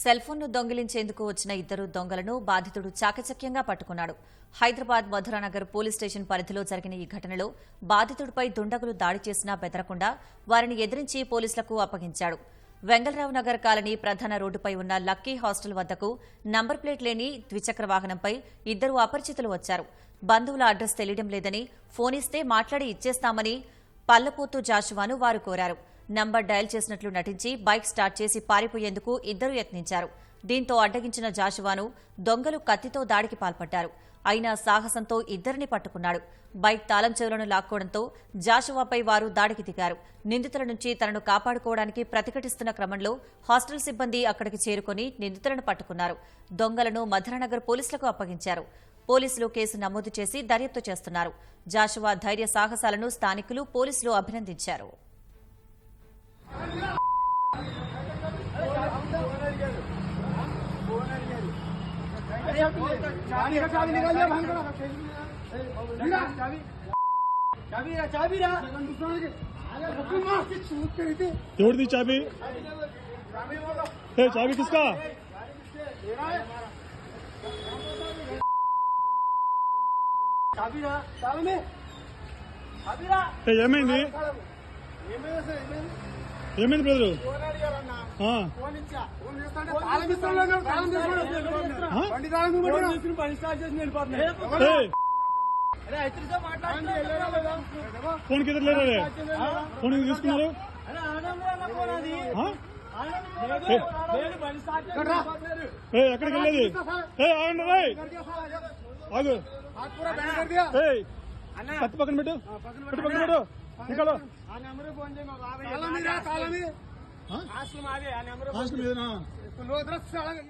Cell ఫోన్ను దొంగిలించేందుకు వచ్చిన ఇద్దరు దొంగలను బాధితుడు చాకచక్యంగా పట్టుకున్నాడు. హైదరాబాద్ మధురానగర్ పోలీస్ స్టేషన్ పరిధిలో జరిగిన ఈ ఘటనలో బాధితుడిపై దుండగులు దాడి చేసినా బెదరకుండా వారిని ఎదిరించి పోలీసులకు అప్పగించాడు. వెంగళరావు నగర్ కాలనీ ప్రధాన రోడ్డుపై ఉన్న లక్కీ హాస్టల్ వద్దకు నంబర్ ప్లేట్ లేని ద్విచక్ర వాహనంపై ఇద్దరు అపరిచితులు వచ్చారు. బంధువుల అడ్రస్ తెలియడం లేదని ఫోన్ ఇస్తే మాట్లాడి ఇచ్చేస్తామని పల్లపోతు జాషువాను వారు కోరారు. నంబర్ డయల్ చేసినట్లు నటించి బైక్ స్టార్ట్ చేసి పారిపోయేందుకు ఇద్దరు యత్నించారు. దీంతో అడ్డగించిన జాషువాను దొంగలు కత్తితో దాడికి పాల్పడ్డారు. అయినా సాహసంతో ఇద్దరిని పట్టుకున్నాడు. బైక్ తాళం చెవులను లాక్కోవడంతో జాషువాపై వారు దాడికి దిగారు. నిందితుల నుంచి తనను కాపాడుకోవడానికి ప్రతిఘటిస్తున్న క్రమంలో హాస్టల్ సిబ్బంది అక్కడికి చేరుకుని నిందితులను పట్టుకున్నారు. దొంగలను మధురనగర్ పోలీసులకు అప్పగించారు. పోలీసులు కేసు నమోదు చేసి దర్యాప్తు చేస్తున్నారు. జాషువా ధైర్య సాహసాలను స్థానికులు పోలీసులు అభినందించారు. चाबी चाबी चाबी तोड़ दी चाबी। चाबी किसका? चाबी चाबी में। ये में नहीं ఏమైంది బ్రదరు. ఫోన్ కింద లేరే. ఫోన్ తీసుకున్నారు? ఎక్కడికి వెళ్ళేది? ఆగండి రాయ్ ఆగు. పక్క పక్కన పెట్టు. పెట్టు పక్కన పెట్టు. నికాలో ఆ నెంబర్ ఫోన్ చేయి మాకు ఆ? హాస్టల్ మాదే ఆ నెంబర్ హాస్టల్ మీదనా అలాగే.